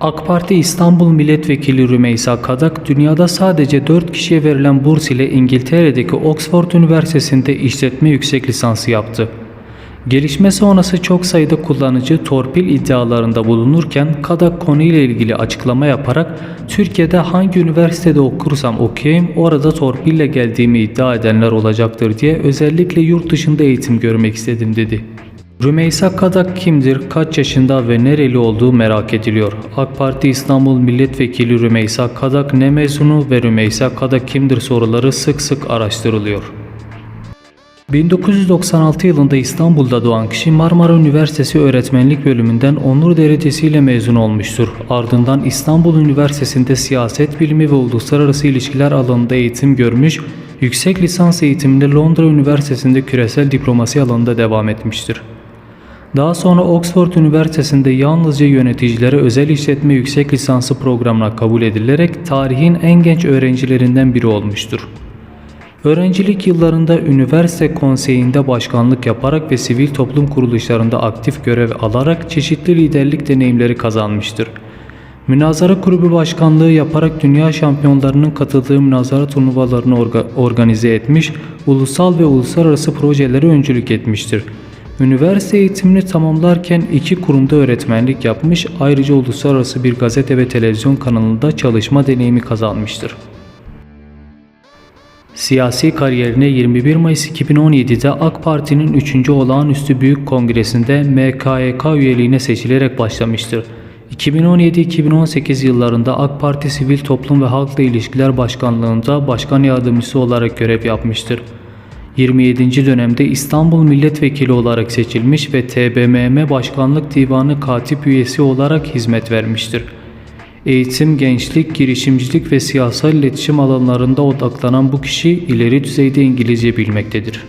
AK Parti İstanbul Milletvekili Rümeysa Kadak, dünyada sadece 4 kişiye verilen burs ile İngiltere'deki Oxford Üniversitesi'nde işletme yüksek lisansı yaptı. Gelişme sonrası çok sayıda kullanıcı torpil iddialarında bulunurken Kadak konuyla ilgili açıklama yaparak Türkiye'de hangi üniversitede okursam okuyayım orada torpille geldiğimi iddia edenler olacaktır diye özellikle yurt dışında eğitim görmek istedim dedi. Rümeysa Kadak kimdir, kaç yaşında ve nereli olduğu merak ediliyor. AK Parti İstanbul Milletvekili Rümeysa Kadak ne mezunu ve Rümeysa Kadak kimdir soruları sık sık araştırılıyor. 1996 yılında İstanbul'da doğan kişi Marmara Üniversitesi Öğretmenlik Bölümünden onur derecesiyle mezun olmuştur. Ardından İstanbul Üniversitesi'nde siyaset bilimi ve uluslararası ilişkiler alanında eğitim görmüş, yüksek lisans eğitiminde Londra Üniversitesi'nde küresel diplomasi alanında devam etmiştir. Daha sonra Oxford Üniversitesi'nde yalnızca yöneticilere özel işletme yüksek lisansı programına kabul edilerek tarihin en genç öğrencilerinden biri olmuştur. Öğrencilik yıllarında üniversite konseyinde başkanlık yaparak ve sivil toplum kuruluşlarında aktif görev alarak çeşitli liderlik deneyimleri kazanmıştır. Münazara kulübü başkanlığı yaparak dünya şampiyonlarının katıldığı münazara turnuvalarını orga- organize etmiş, ulusal ve uluslararası projelere öncülük etmiştir. Üniversite eğitimini tamamlarken iki kurumda öğretmenlik yapmış, ayrıca uluslararası bir gazete ve televizyon kanalında çalışma deneyimi kazanmıştır. Siyasi kariyerine 21 Mayıs 2017'de AK Parti'nin 3. Olağanüstü Büyük Kongresi'nde MKYK üyeliğine seçilerek başlamıştır. 2017-2018 yıllarında AK Parti Sivil Toplum ve Halkla İlişkiler Başkanlığı'nda başkan yardımcısı olarak görev yapmıştır. 27. dönemde İstanbul Milletvekili olarak seçilmiş ve TBMM Başkanlık Divanı Katip üyesi olarak hizmet vermiştir. Eğitim, gençlik, girişimcilik ve siyasal iletişim alanlarında odaklanan bu kişi ileri düzeyde İngilizce bilmektedir.